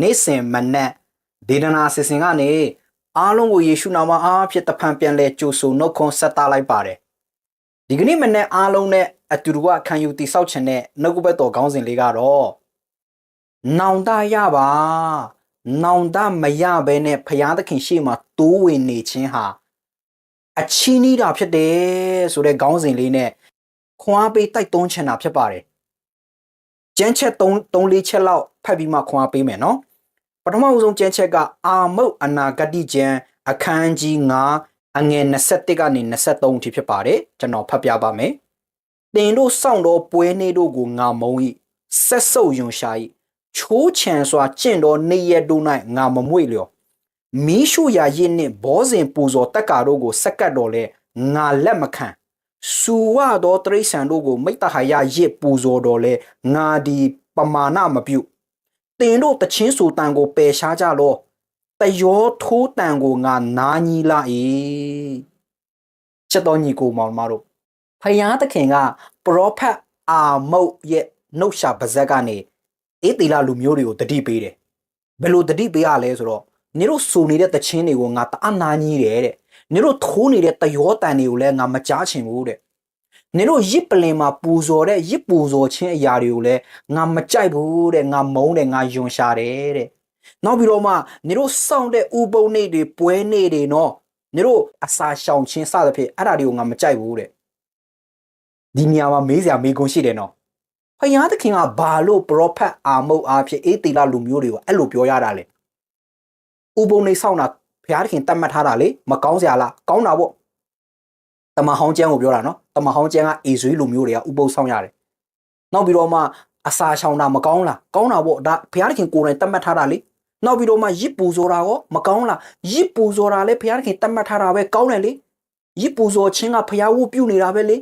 နေ့စဉ်မနက်ဒေဒနာအစီအစဉ်ကနေအားလုံးကိုယေရှုနာမအားဖြင့်တဖန်ပြန်လဲကြိုဆိုနှုတ်ခွန်းဆက်သလိုက်ပါတယ်ဒီကနေ့မနက်အားလုံးနဲ့အတူတူကခံယူတိဆောက်ခြင်းနဲ့နှုတ်ကပတ်တော်ခေါင်းစဉ်လေးကတော့နောင်တရပါနောင်တမရဘဲနဲ့ဖရာသခင်ရှေ့မှာတိုးဝင်နေခြင်းဟာအချီးနှီးတာဖြစ်တယ်ဆိုတဲ့ခေါင်းစဉ်လေးနဲ့ခွန်အားပေးတိုက်တွန်းချင်တာဖြစ်ပါတယ် ကျန်းချက်3 3 4ချက်လောက်ဖတ်ပြီးမှခွန်အားပေးမယ်နော်ပထမဦးဆုံးကျန်းချက်ကအာမုတ်အနာဂတိကျမ်းအခန်းကြီး9အငယ်21ကနေ23အထိဖြစ်ပါတယ်ကျွန်တော်ဖတ်ပြပါမယ်တင်တို့စောင့်တော်ပွဲနေတို့ကိုငါမုံ၏ဆက်ဆုပ်ယွန်ရှာ၏ချိုးချံစွာကျင့်တော်နေရတို့၌ငါမမွေ့လျော်မီးရှို့ရာရစ်နှင့်ဘောဇင်ပူဇော်တက်ကာတို့ကိုစက္ကတ်တော်လဲငါလက်မခံ စူဝသောတရိษံတို့ကိုမိတ္တဟာယရစ်ပူဇော်တော်လဲငါဒီပမာဏမပြုတင်တို့တချင်းဆူတန်ကိုပယ်ရှားကြလောတယောထိုးတန်ကိုငါနာညီလာ၏ချက်တော်ညီကိုမောင်မတို့ဖယားသခင်ကပရောဖက်အာမုတ်ရဲ့နှုတ်ရှာပါဇက်ကနေအေးတီလာလူမျိုးတွေကိုတတိပေးတယ်ဘယ်လိုတတိပေးရလဲဆိုတော့နေတို့စူနေတဲ့တချင်းတွေကိုငါတအားနာညီတယ်တဲ့ နေတို့ထိုးနေတဲ့တယောတန်တွေကိုလည်းငါမကြားချင်ဘူးတဲ့နေတို့ရစ်ပလင်မှာပူဇော်တဲ့ရစ်ပူဇော်ခြင်းအရာတွေကိုလည်းငါမကြိုက်ဘူးတဲ့ငါမုန်းတယ်ငါယွန်ရှာတယ်တဲ့နောက်ပြီးတော့မှနေတို့စောင့်တဲ့ဥပုံနေတွေပွဲနေတွေနော်နေတို့အစာရှောင်ခြင်းစသဖြင့်အဲ့ဒါတွေကိုငါမကြိုက်ဘူးတဲ့ဒီနေရာမှာမေးစရာမေးခွန်းရှိတယ်နော်ဖယားသခင်ကဘာလို့ပရောဖက်အာမုတ်အားဖြင့်အေးတီလာလူမျိုးတွေကိုအဲ့လိုပြောရတာလဲဥပုံနေစောင့်တာ ဖယားသခင်တတ်မှတ်ထားတာလေမကောင်းစရာလားကောင်းတာပေါ့တမဟောင်းကျန်းကိုပြောတာနော်တမဟောင်းကျန်းကအေဇွေးလူမျိုးတွေကဥပုံဆောင်ရတယ်နောက်ပြီးတော့မှအစာရှောင်တာမကောင်းလားကောင်းတာပေါ့ဒါဘုရားသခင်ကိုယ်တိုင်တတ်မှတ်ထားတာလေနောက်ပြီးတော့မှရစ်ပူဇော်တာကောမကောင်းလားရစ်ပူဇော်တာလေဘုရားသခင်တတ်မှတ်ထားတာပဲကောင်းတယ်လေရစ်ပူဇော်ခြင်းကဘုရားဝတ်ပြုနေတာပဲလေ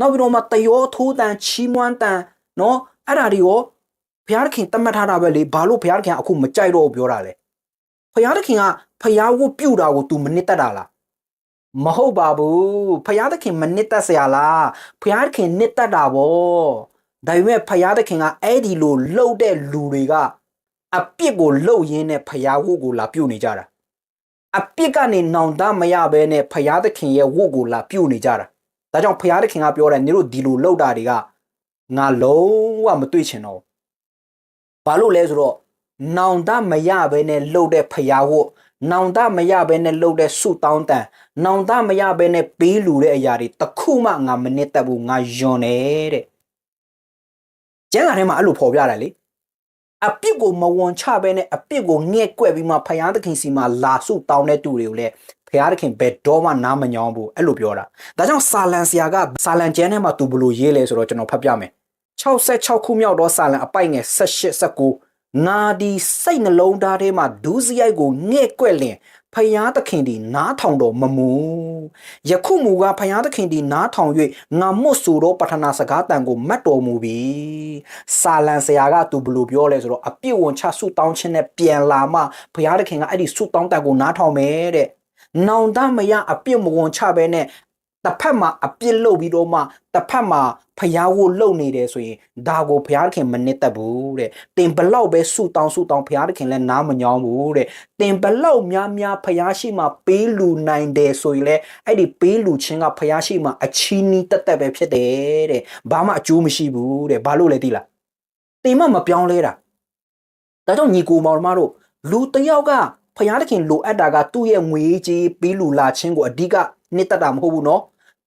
နောက်ပြီးတော့မှတယောထိုးတန်ချီးမွမ်းတန်နော်အဲ့ဒါတွေရောဘုရားသခင်တတ်မှတ်ထားတာပဲလေဘာလို့ဘုရားသခင်ကအခုမကြိုက်တော့ဘူးပြောတာလဲ ဘုရားသခင်ကဘုရားဝတ်ပြုတာကို तू မနစ်တတ်တာလားမဟုတ်ပါဘူးဖယားသခင်မနစ်သက်เสียလားဖယားသခင်နစ်သက်တာဗောဒါပေမဲ့ဖယားသခင်ကအဲ့ဒီလိုလှုပ်တဲ့လူတွေကအပြစ်ကိုလှုပ်ရင်းနဲ့ဖယားဝတ်ကိုလာပြုတ်နေကြတာအပြစ်ကနေနောင်တမရဘဲနဲ့ဖယားသခင်ရဲ့ဝတ်ကိုလာပြုတ်နေကြတာဒါကြောင့်ဖယားသခင်ကပြောတယ်နင်တို့ဒီလိုလှုပ်တာတွေကငါလုံးဝမတွေ့ချင်တော့ဘာလို့လဲဆိုတော့ နောင်တမရဘဲနဲ့လှုပ်တဲ့ဖယားဝတ်နောင်တမရဘဲနဲ့လှုပ်တဲ့ဆုတောင်းတန်နောင်တမရဘဲနဲ့ပေးလူတဲ့အရာတွေတခုမှငါမနစ်သက်ဘူးငါယွန်တယ်တဲ့ကျမ်းစာထဲမှာအဲ့လိုဖော်ပြတယ်လေအပြစ်ကိုမဝန်ချဘဲနဲ့အပြစ်ကိုငဲ့ကွက်ပြီးမှဖယားသခင်စီမှာလာဆုတောင်းတဲ့သူတွေကိုလည်းဖယားသခင်ဘယ်တော့မှနားမညောင်းဘူးအဲ့လိုပြောတာဒါကြောင့်စာလန်ဆရာကစာလန်ကျမ်းထဲမှာသူဘလို့ရေးလဲဆိုတော့ကျွန်တော်ဖတ်ပြမယ်66ခုမြောက်သောစာလန်အပိုက်ငယ်18 19 ငါဒီစိတ်နှလုံးသားထဲမှာဒူးစရိုက်ကိုငဲ့ကွက်လင်ဖယားသခင်ဒီနားထောင်တော်မမူယခုမူကဖယားသခင်ဒီနားထောင်၍ငါမွတ်ဆိုသောပထနာစကားတန်ကိုမတ်တော်မူပြီစာလန်ဆရာကသူဘလို့ပြောလဲဆိုတော့အပြစ်ဝန်ချဆုတောင်းခြင်းနဲ့ပြန်လာမှဖယားသခင်ကအဲ့ဒီဆုတောင်းတန်ကိုနားထောင်မယ်တဲ့နောင်တမရအပြစ်မဝန်ချဘဲနဲ့ တစ်ဖက်မှာအပြစ်လုပ်ပြီးတော့မှတစ်ဖက်မှာဖျားဝုတ်လုပ်နေတယ်ဆိုရင်ဒါကိုဖျားခင်မနစ်သက်ဘူးတဲ့တင်ဘလောက်ပဲဆူတောင်းဆူတောင်းဖျားခင်လည်းနားမညောင်းဘူးတဲ့တင်ဘလောက်များများဖျားရှိမှပေးလူနိုင်တယ်ဆိုရင်လည်းအဲ့ဒီပေးလူချင်းကဖျားရှိမှအချီးနီးတက်တက်ပဲဖြစ်တယ်တဲ့ဘာမှအကျိုးမရှိဘူးတဲ့ဘာလို့လဲသိလားတင်မမပြောင်းလဲတာဒါကြောင့်ညီကိုမောင်မတို့လူတယောက်ကဖျားသခင်လိုအပ်တာကသူ့ရဲ့ငွေကြီးပေးလူလာခြင်းကိုအဓိက နှစ်သက်တာမဟုတ်ဘူးเนาะ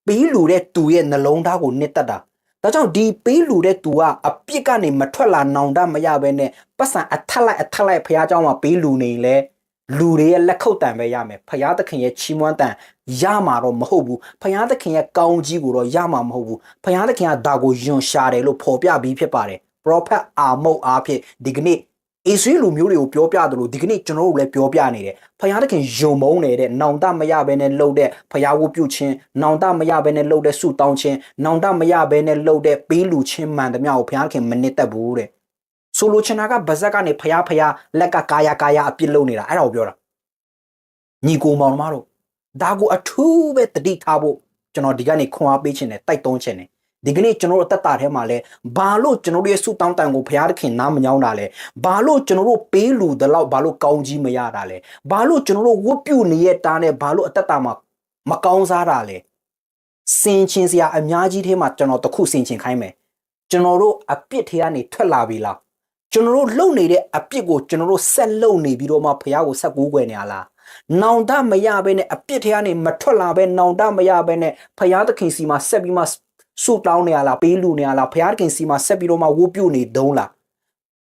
ပေးလူတဲ့သူရဲ့နှလုံးသားကိုနှစ်သက်တာဒါကြောင့်ဒီပေးလူတဲ့သူကအပြစ်ကနေမထွက်လာနောင်တမရဘဲနဲ့ပတ်စံအထက်လိုက်အထက်လိုက်ဖះเจ้าမှာပေးလူနေလဲလူတွေရဲ့လက်ခုပ်တံပဲရမယ်ဖះသခင်ရဲ့ချီးမွမ်းတံရမှာတော့မဟုတ်ဘူးဖះသခင်ရဲ့ကောင်းကြီးကိုတော့ရမှာမဟုတ်ဘူးဖះသခင်ကဒါကိုယွန်ရှာတယ်လို့ဖော်ပြပြီးဖြစ်ပါတယ်ပရောဖက်အာမုတ်အားဖြင့်ဒီကနေ့ အေဆွေးလူမျိုးတွေကိုပြောပြတယ်လို့ဒီကနေ့ကျွန်တော်တို့လည်းပြောပြနေတယ်ဖယားတခင်ယုံမုန်းနေတဲ့နောင်တမရဘဲနဲ့လှုပ်တဲ့ဖယားဝပြုတ်ခြင်းနောင်တမရဘဲနဲ့လှုပ်တဲ့ဆုတောင်းခြင်းနောင်တမရဘဲနဲ့လှုပ်တဲ့ပေးလူခြင်းမှန်သမျှကိုဖယားတခင်မနစ်သက်ဘူးတဲ့ဆိုလိုချင်တာကဗဇက်ကနေဖယားဖယားလက်ကကာယကာယအပြစ်လုပ်နေတာအဲ့ဒါကိုပြောတာညီကိုမောင်မတို့ဒါကိုအထူးပဲတတိထားဖို့ကျွန်တော်ဒီကနေခွန်အားပေးခြင်းနဲ့တိုက်တွန်းခြင်းနဲ့ ဒီကနေ့ကျွန်တော်တို့အသက်တာထဲမှာလဲဘာလို့ကျွန်တော်တို့ရဲ့ဆုတောင်းတန်ကိုဘုရားသခင်နားမညောင်းတာလဲဘာလို့ကျွန်တော်တို့ပေးလူတလောက်ဘာလို့ကောင်းကြီးမရတာလဲဘာလို့ကျွန်တော်တို့ဝတ်ပြုနေတဲ့တားနဲ့ဘာလို့အသက်တာမှာမကောင်းစားတာလဲစင်ချင်းစရာအများကြီးထဲမှာကျွန်တော်တခုစင်ချင်းခိုင်းမယ်ကျွန်တော်တို့အပြစ်ထဲကနေထွက်လာပြီလားကျွန်တော်တို့လုံနေတဲ့အပြစ်ကိုကျွန်တော်တို့ဆက်လုံနေပြီးတော့မှဘုရားကိုဆက်ကူးကွယ်နေရလားနောင်တမရဘဲနဲ့အပြစ်ထဲကနေမထွက်လာဘဲနောင်တမရဘဲနဲ့ဘုရားသခင်စီမှာဆက်ပြီးမှ ဆုတောင်းနေရလားပေးလူနေရလားဘုရားသခင်စီမှာဆက်ပြီးတော့မှဝုပြုနေတုံးလား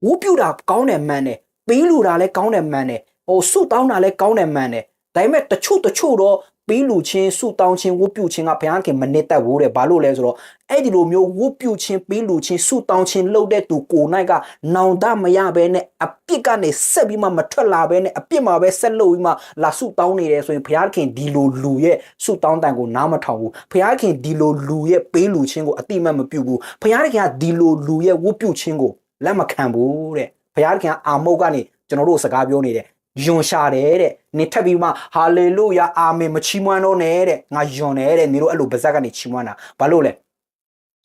ဝုပြုတာကောင်းတယ်မှန်တယ်ပေးလူတာလည်းကောင်းတယ်မှန်တယ်ဟိုဆုတောင်းတာလည်းကောင်းတယ်မှန်တယ်ဒါပေမဲ့တချို့တချို့တော့ ပေးလူချင်းဆုတောင်းချင်းဝုပြုချင်းကဘုရားခင်မနစ်သက်ဘူးတဲ့ဘာလို့လဲဆိုတော့အဲ့ဒီလိုမျိုးဝုပြုချင်းပေးလူချင်းဆုတောင်းချင်းလှုပ်တဲ့သူကိုနိုင်ကနောင်တမရဘဲနဲ့အပြစ်ကနေဆက်ပြီးမှမထွက်လာဘဲနဲ့အပြစ်မှာပဲဆက်လှုပ်ပြီးမှလာဆုတောင်းနေတယ်ဆိုရင်ဘုရားခင်ဒီလိုလူရဲ့ဆုတောင်းတန်ကိုနားမထောင်ဘူးဘုရားခင်ဒီလိုလူရဲ့ပေးလူချင်းကိုအတိမတ်မပြုဘူးဘုရားခင်ကဒီလိုလူရဲ့ဝုပြုချင်းကိုလက်မခံဘူးတဲ့ဘုရားခင်ကအာမုတ်ကနေကျွန်တော်တို့စကားပြောနေတယ် ယွန်ရှာတယ်တဲ့နေထပ်ပြီးမှဟာလေလုယာအာမင်မချီးမွမ်းတော့နဲ့တဲ့ငါယွန်တယ်တဲ့နေတို့အဲ့လိုပါဇက်ကနေချီးမွမ်းတာဘာလို့လဲ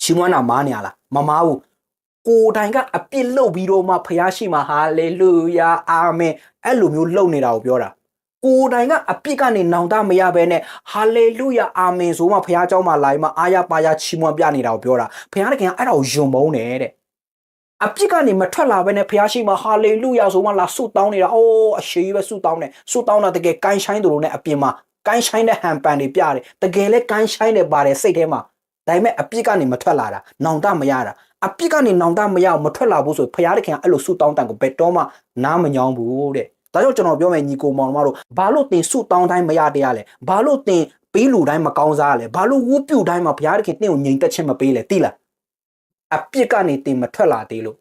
ချီးမွမ်းတာမားနေရလားမမားဘူးကိုယ်တိုင်ကအပြစ်လုပ်ပြီးတော့မှဖျားရှိမှဟာလေလုယာအာမင်အဲ့လိုမျိုးလုပ်နေတာကိုပြောတာကိုယ်တိုင်ကအပြစ်ကနေနောင်တမရဘဲနဲ့ဟာလေလုယာအာမင်ဆိုမှဖျားเจ้าမှာလာရင်မှအာရပါရချီးမွမ်းပြနေတာကိုပြောတာဖျားတခင်ကအဲ့ဒါကိုယွန်မုန်းတယ်တဲ့ အပြစ်ကနေမထွက်လာဘဲနဲ့ဖျားရှိမှဟာလေလုယာဆိုမှလာဆုတောင်းနေတာအိုးအရှိကြီးပဲဆုတောင်းတယ်ဆုတောင်းတာတကယ်ကိုင်းဆိုင်သူတို့နဲ့အပြင်မှာကိုင်းဆိုင်တဲ့ဟန်ပန်တွေပြတယ်တကယ်လဲကိုင်းဆိုင်တယ်ပါတယ်စိတ်ထဲမှာဒါပေမဲ့အပြစ်ကနေမထွက်လာတာနောင်တမရတာအပြစ်ကနေနောင်တမရအောင်မထွက်လာဘူးဆိုဖျားတခင်ကအဲ့လိုဆုတောင်းတန်ကိုဘယ်တော့မှနားမညောင်းဘူးတဲ့ဒါကြောင့်ကျွန်တော်ပြောမယ်ညီကိုမောင်တို့ဘာလို့တင်ဆုတောင်းတိုင်းမရတရားလဲဘာလို့တင်ပေးလူတိုင်းမကောင်းစားရလဲဘာလို့ဝုပြုတ်တိုင်းမှာဘုရားတခင်တင့်ကိုငြိမ်သက်ခြင်းမပေးလဲသိလား အပြစ်ကနေတင်မထွက်လာသေးလို့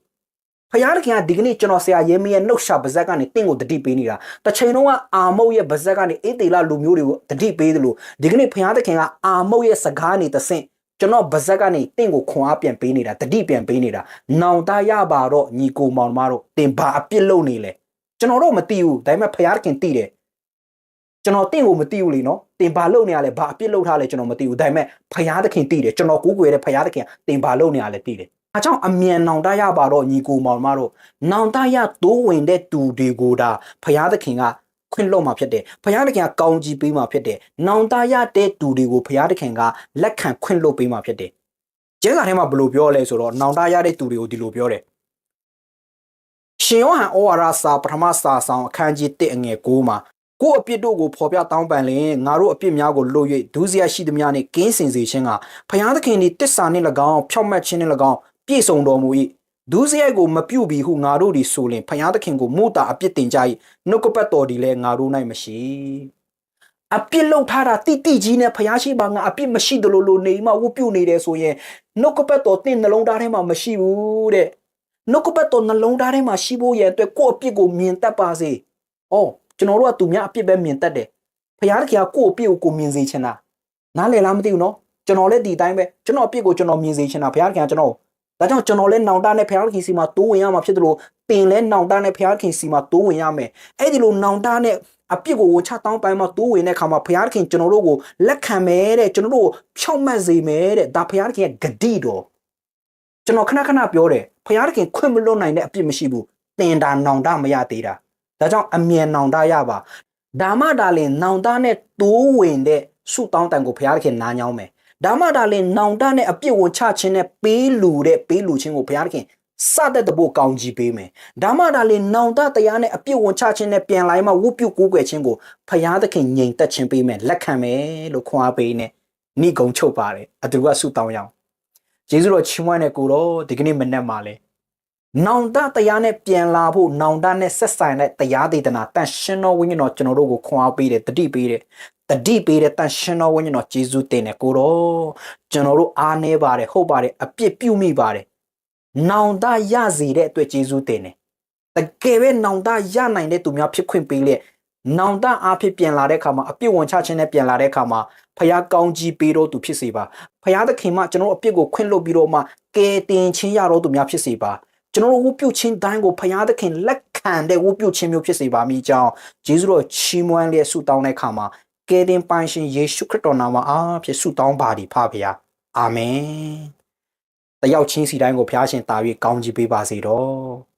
ဖယားတခင်ကဒီကနေ့ကျွန်တော်ဆရာရဲမရဲ့နှုတ်ရှာပါဇက်ကနေတင့်ကိုတတိပေးနေတာတစ်ချိန်လုံးကအာမုတ်ရဲ့ပါဇက်ကနေအေးတေလလူမျိုးတွေကိုတတိပေးတယ်လို့ဒီကနေ့ဖယားတခင်ကအာမုတ်ရဲ့စကားနေတဆင့်ကျွန်တော်ပါဇက်ကနေတင့်ကိုခွန်အားပြန်ပေးနေတာတတိပြန်ပေးနေတာနောင်တရပါတော့ညီကိုမောင်မတို့တင်ဘာအပြစ်လုပ်နေလဲကျွန်တော်တော့မသိဘူးဒါပေမဲ့ဖယားတခင်သိတယ် ကျွန်တော်တင့်ကိုမသိဘူးလေနော်တင်ဘာလုပ်နေရလဲဘာအပြစ်လုပ်ထားလဲကျွန်တော်မသိဘူးဒါပေမဲ့ဖယားသခင်သိတယ်ကျွန်တော်ကိုးကွယ်တဲ့ဖယားသခင်တင်ဘာလုပ်နေရလဲသိတယ်အကြောင်းအမြန်နောင်တရပါတော့ညီကိုမောင်မတို့နောင်တရတိုးဝင်တဲ့သူတွေကိုဒါဖယားသခင်ကခွင့်လွှတ်မှာဖြစ်တယ်ဖယားသခင်ကကောင်းကြီးပေးမှာဖြစ်တယ်နောင်တရတဲ့သူတွေကိုဖယားသခင်ကလက်ခံခွင့်လွှတ်ပေးမှာဖြစ်တယ်ကျမ်းစာထဲမှာဘယ်လိုပြောလဲဆိုတော့နောင်တရတဲ့သူတွေကိုဒီလိုပြောတယ်ရှင်ယောဟန်ဩဝါဒစာပထမစာဆောင်အခန်းကြီး1အငယ်9မှာ ကိုယ့်အပြစ်တို့ကိုဖော်ပြတောင်းပန်လင်ငါတို့အပြစ်များကိုလွတ်၍ဒုစရိုက်ရှိသမျှနှင့်ကင်းစင်စေခြင်းကဖျားသခင်သည်တစ္ဆာနှင့်၎င်းဖြောက်မတ်ခြင်းနှင့်၎င်းပြည့်စုံတော်မူ၏ဒုစရိုက်ကိုမပြုတ်ပြီးဟုငါတို့သည်ဆိုလင်ဖျားသခင်ကိုမို့တာအပြစ်တင်ကြ၏နှုတ်ကပတ်တော်သည်လည်းငါတို့၌မရှိအပြစ်လောက်ထားတာတိတိကြီးနဲ့ဖျားရှိပါငါအပြစ်မရှိတယ်လို့လို့နေမှဝုတ်ပြုတ်နေတယ်ဆိုရင်နှုတ်ကပတ်တော်တင့်နှလုံးသားထဲမှာမရှိဘူးတဲ့နှုတ်ကပတ်တော်နှလုံးသားထဲမှာရှိဖို့ရန်အတွက်ကိုယ့်အပြစ်ကိုမြင်တတ်ပါစေ။အော် ကျွန်တော်တို့ကသူများအပြစ်ပဲမြင်တတ်တယ်။ဖခင်ကကိုယ့်အပြစ်ကိုကိုမြင်စေချင်တာ။နားလည်လားမသိဘူးနော်။ကျွန်တော်လည်းဒီတိုင်းပဲကျွန်တော်အပြစ်ကိုကျွန်တော်မြင်စေချင်တာဖခင်ကကျွန်တော်ဒါကြောင့်ကျွန်တော်လည်းနောင်တနဲ့ဖခင်စီမှာတိုးဝင်ရမှာဖြစ်တယ်လို့တင်လဲနောင်တနဲ့ဖခင်စီမှာတိုးဝင်ရမယ်။အဲ့ဒီလိုနောင်တနဲ့အပြစ်ကိုဝချတောင်းပိုင်းမှာတိုးဝင်တဲ့ခါမှာဖခင်ကျွန်တော်တို့ကိုလက်ခံမယ်တဲ့ကျွန်တော်တို့ကိုဖြောက်မှတ်စေမယ်တဲ့ဒါဖခင်ရဲ့ဂတိတော်ကျွန်တော်ခဏခဏပြောတယ်ဖခင်ခင်ခွင့်မလွတ်နိုင်တဲ့အပြစ်မရှိဘူးတင်တာနောင်တမရသေးတာ ဒါကြောင့်အမြန်နောင်တရပါဒါမှဒါလင်နောင်တနဲ့တိုးဝင်တဲ့ဆုတောင်းတန်ကိုဖခင်ခင်နားညောင်းမယ်ဒါမှဒါလင်နောင်တနဲ့အပြစ်ဝင်ချခြင်းနဲ့ပေးလူတဲ့ပေးလူချင်းကိုဖခင်ခင်စတဲ့တဖို့ကောင်းကြီးပေးမယ်ဒါမှဒါလင်နောင်တတရားနဲ့အပြစ်ဝင်ချခြင်းနဲ့ပြန်လာမှဝုပြုတ်ကိုးကွယ်ခြင်းကိုဖခင်သခင်ငြိမ်သက်ခြင်းပေးမယ်လက်ခံမယ်လို့ခွန်အားပေးနေနိဂုံချုပ်ပါတယ်အတူကဆုတောင်းရအောင်ယေရှုတော်ချီးမွမ်းတဲ့ကိုတော့ဒီကနေ့မနေ့မှာလဲ နောင်တတရားနဲ့ပြန်လာဖို့နောင်တနဲ့ဆက်ဆိုင်တဲ့တရားဒေသနာတန်ရှင်တော်ဝိညာဉ်တော်ကျွန်တော်တို့ကိုခွန်အားပေးတယ်တတိပေးတယ်တတိပေးတဲ့တန်ရှင်တော်ဝိညာဉ်တော်ဂျေဇုတင်တယ်ကိုတော့ကျွန်တော်တို့အားနေပါတယ်ဟုတ်ပါတယ်အပြစ်ပြုမိပါတယ်နောင်တရစေတဲ့အတွက်ဂျေဇုတင်တယ်တကယ်ပဲနောင်တရနိုင်တဲ့သူများဖြစ်ခွင့်ပေးလေနောင်တအားဖြစ်ပြန်လာတဲ့အခါမှာအပြစ်ဝင်ချခြင်းနဲ့ပြန်လာတဲ့အခါမှာဖခင်ကောင်းကြီးပေးတော့သူဖြစ်စေပါဖခင်သခင်မကျွန်တော်အပြစ်ကိုခွင့်လွှတ်ပြီးတော့မှကယ်တင်ခြင်းရတော့သူများဖြစ်စေပါ ကျွန်တော်တို့ဝုပြုချင်းတိုင်းကိုဖခင်သခင်လက်ခံတဲ့ဝုပြုချင်းမျိုးဖြစ်စေပါမိကြောင်းယေရှုတော်ချီးမွမ်းလျက်ဆုတောင်းတဲ့အခါမှာကယ်တင်ပိုင်ရှင်ယေရှုခရစ်တော်နာမအားဖြင့်ဆုတောင်းပါသည်ဖခင်အာမင်တယောက်ချင်းစီတိုင်းကိုဖျားရှင်တာ၍ကောင်းချီးပေးပါစေတော့